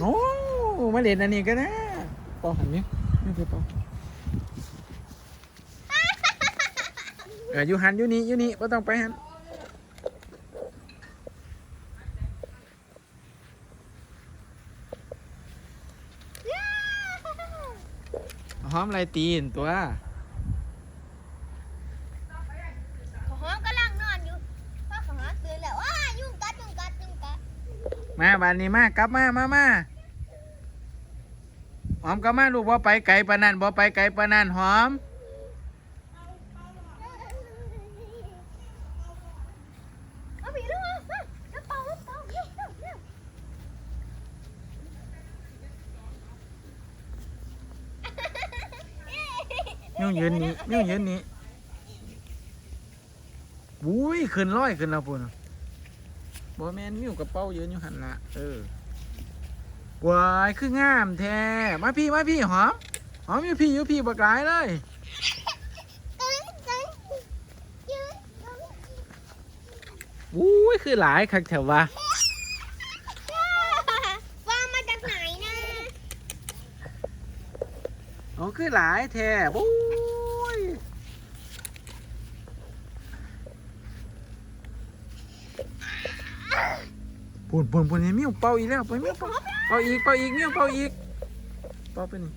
โอ้มาเล่นอันนี้ก็นะปอหันนี้นี่คือปอเอออยู่หันอยู่นี่อยู่นี่ก็ต้องไปหันหอมอะไรตีนตัว ขอหอมกำลังนอนอยู่พ่อขอหอมตื่นแล้วว้ายุ่งกัดยุ่งกัดยุ่งกัด มาบานนี้มากลับมามามาหอมกลับมาลูกบ่ไปไกลปานนั้นบ่ไปไกลปานนั้นหอมเอาไปลูกมาน้ำเปล่าน้ำเปล่าเร็วเร็วเร็วนิ้วยืนนี้นิ้วยืนนี้บุ้ยขึ้นร้อยขึ้นแล้วปุ่น บ่แม่นนิ้วกระเป๋ายืนอยู่หันละเออวายคืองามแท้มาพี่มาพี่หอมหอมอยู่พี่อยู่พี่บักหลายเลยเอ้ยเอ้ยยืนบุ้ยคือหลายคักแถวว่าว่ามาจากไหนนะโอ้คือหลายแท้บุ้ย ปุ่นปุ่นปุ่นเห็นมิ้วเป่าอีกแล้วไปมิ้วเป่าเป่าอีกเป่าอีกมิ้วเป่าอีกเป่าไปนี่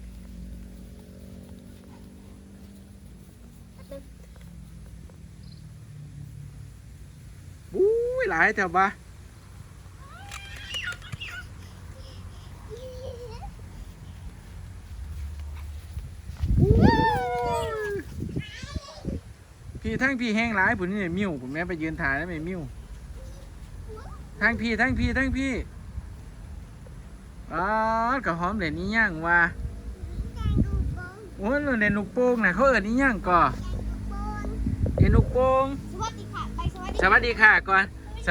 อุ้ยหลายแถวบ้าพี่ทั้งพี่แห้งหลายผมนี่มิ้วผมแม่ไปยืนถ่ายแล้วไม่มิ้ว ทั้งพี่ทั้งพี่ทั้งพี่อ๋อกระหอมเด่นนี้ย่างว่าโอ้ยเด่นลูกโป่งนะเขาเอิดนี้ย่างก่อเด่นลูกโป่งสวัสดีค่ะไปสวัสดีสวัสดีค่ะ ก่อน